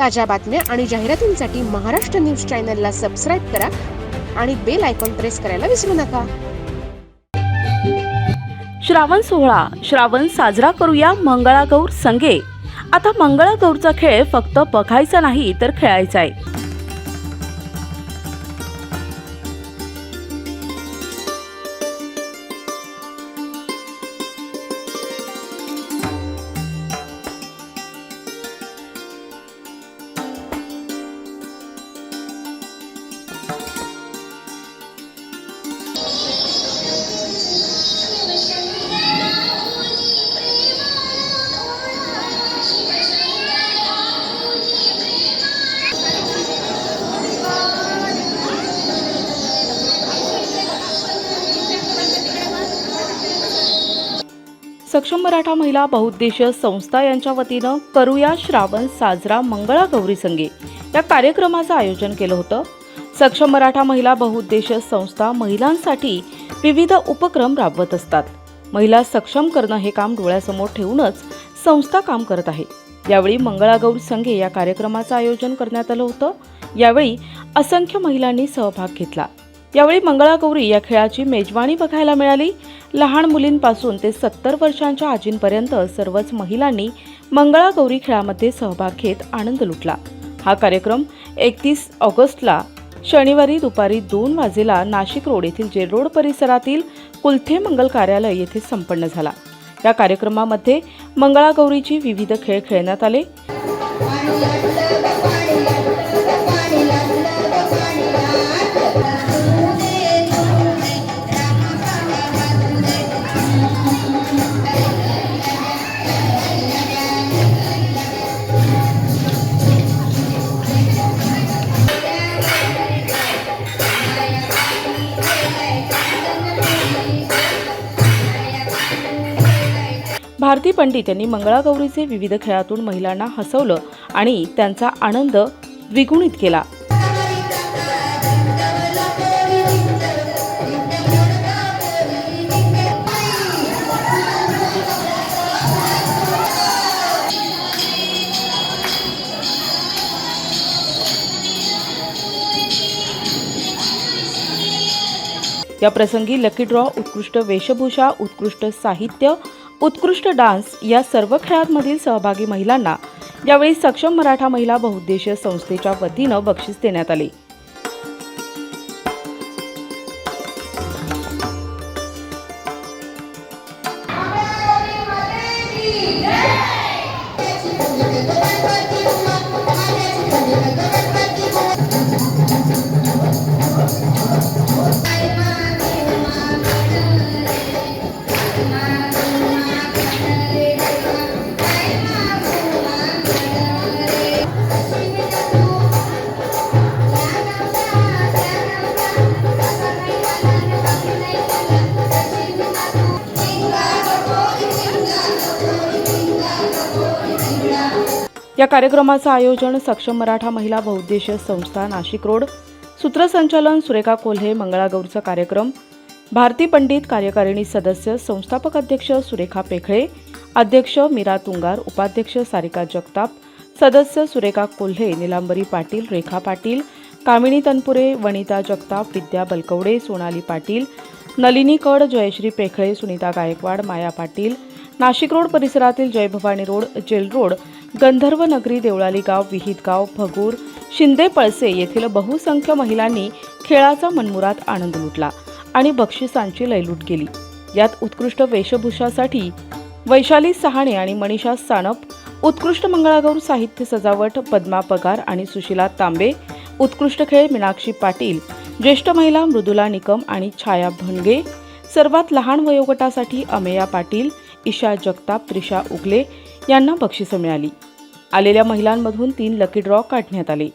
ताज्या बातम्या आणि जाहिरातींसाठी महाराष्ट्र न्यूज चॅनलला सबस्क्राईब करा आणि बेल आयकॉन प्रेस करायला विसरू नका. श्रावण सोहळा श्रावण साजरा करूया मंगळागौर संगे आता मंगळागौरचा खेळ फक्त बघायचा नाही तर खेळायचा आहे. सक्षम मराठा महिला बहुउद्देशीय संस्था यांच्या वतीनं करूया श्रावण साजरा मंगळागौरी संगे. या कार्यक्रमाचं आयोजन केलं होतं. सक्षम मराठा महिला बहुउद्देशीय संस्था महिलांसाठी विविध उपक्रम राबवत असतात. महिला सक्षम करणं हे काम डोळ्यासमोर ठेवूनच संस्था काम करत आहे. यावेळी मंगळागौर संघे या कार्यक्रमाचं आयोजन करण्यात आलं होतं. यावेळी असंख्य महिलांनी सहभाग घेतला. यावेळी मंगळागौरी या खेळाची मेजवानी बघायला मिळाली. लहान मुलींपासून ते सत्तर वर्षांच्या आजींपर्यंत सर्वच महिलांनी मंगळागौरी खेळामध्ये सहभाग घेत आनंद लुटला. हा कार्यक्रम एकतीस ऑगस्टला शनिवारी दुपारी दोन वाजेला नाशिक रोड येथील जेरोड परिसरातील कुलथे मंगल कार्यालय येथे संपन्न झाला. या कार्यक्रमामध्ये मंगळागौरीची विविध खेळ खेळण्यात आले. भारती पंडित यांनी मंगळागौरीचे विविध खेळातून महिलांना हसवलं आणि त्यांचा आनंद द्विगुणित केला. या प्रसंगी लकी ड्रॉ उत्कृष्ट वेशभूषा उत्कृष्ट साहित्य उत्कृष्ट डान्स या सर्व खेळांमधील सहभागी महिलांना यावेळी सक्षम मराठा महिला बहुउद्देशीय संस्थेच्या वतीनं बक्षीस देण्यात आले. या कार्यक्रमाचं आयोजन सक्षम मराठा महिला बहुउद्देशीय संस्था नाशिक रोड सूत्रसंचालन सुरेखा कोल्हे मंगळागौरचा कार्यक्रम भारती पंडित कार्यकारिणी सदस्य संस्थापक अध्यक्ष सुरेखा पेखळे अध्यक्ष मीरा तुंगार उपाध्यक्ष सारिका जगताप सदस्य सुरेखा कोल्हे निलांबरी पाटील रेखा पाटील कामिनी तनपुरे वनिता जगताप विद्या बलकवडे सोनाली पाटील नलिनी कड जयश्री पेखळे सुनीता गायकवाड माया पाटील नाशिक रोड परिसरातील Jai Bhavani road jail road Gandharva Nagari Deolali Gaon विहित गाव भगूर शिंदे पळसे येथील बहुसंख्य महिलांनी खेळाचा मनमुरात आनंद लुटला आणि बक्षिसांची लयलूट केली. यात उत्कृष्ट वेशभूषासाठी वैशाली सहाणे आणि मनीषा सानप उत्कृष्ट मंगळागौर साहित्य सजावट पद्मा पगार आणि सुशिला तांबे उत्कृष्ट खेळ मीनाक्षी पाटील ज्येष्ठ महिला मृदुला निकम आणि छाया भनगे सर्वात लहान वयोगटासाठी अमेया पाटील ईशा जगताप त्रिशा उगले यांना बक्षिसं मिळाली. आलेल्या महिलांमधून तीन लकी ड्रॉ काढण्यात आले.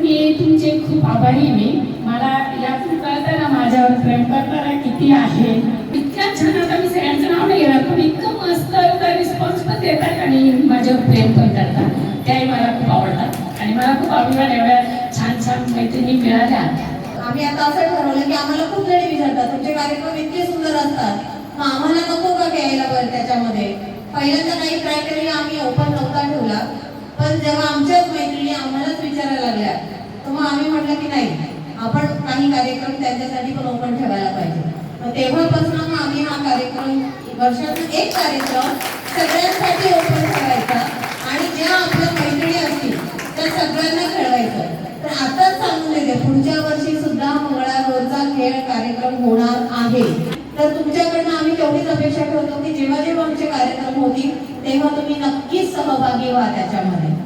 मी तुमचे खूप आभारी आहे. मी मला यातून कळतं माझ्यावर प्रेम करताना किती आहे? इतक्या मी सगळ्यांचं नाव नाही घेणार पण इतकं मस्त एवढा रिस्पॉन्स पण देतात आणि माझ्यावर प्रेम पण करतात. त्याही मला खूप आवडतात. आणि मला खूप अभिमान एवढ्या छान छान मैत्रिणी मिळाल्या. आम्ही आता असं ठरवलं की आम्हाला खूप जणी विचारतात तुमचे कार्यक्रम इतके सुंदर असतात. मग आम्हाला नको का घ्यायला बरं त्याच्यामध्ये? पहिल्यांदा काही क्रायटेरिया आम्ही ओपन नव्हता ठेवला. पण जेव्हा आमच्याच मैत्रिणी आम्हालाच विचारायला लागल्या तर मग आम्ही म्हटलं की नाही आपण काही कार्यक्रम त्यांच्यासाठी पण ओपन ठेवायला पाहिजे. मग तेव्हापासून मग आम्ही हा कार्यक्रम वर्षातून एक कार्यक्रम सगळ्यांसाठी ओपन करायचा आणि ज्या आपल्या मैत्रिणी असतील त्या सगळ्यांना खेळवायचं. तर आताच सांगून देते पुढच्या वर्षी सुद्धा मंगळागौरचा खेळ कार्यक्रम होणार आहे. तर तुमच्याकडनं आम्ही तेवढीच अपेक्षा ठेवतो की जेव्हा जेव्हा आमचे कार्यक्रम होतील तेव्हा तुम्ही नक्कीच सहभागी व्हा त्याच्यामध्ये.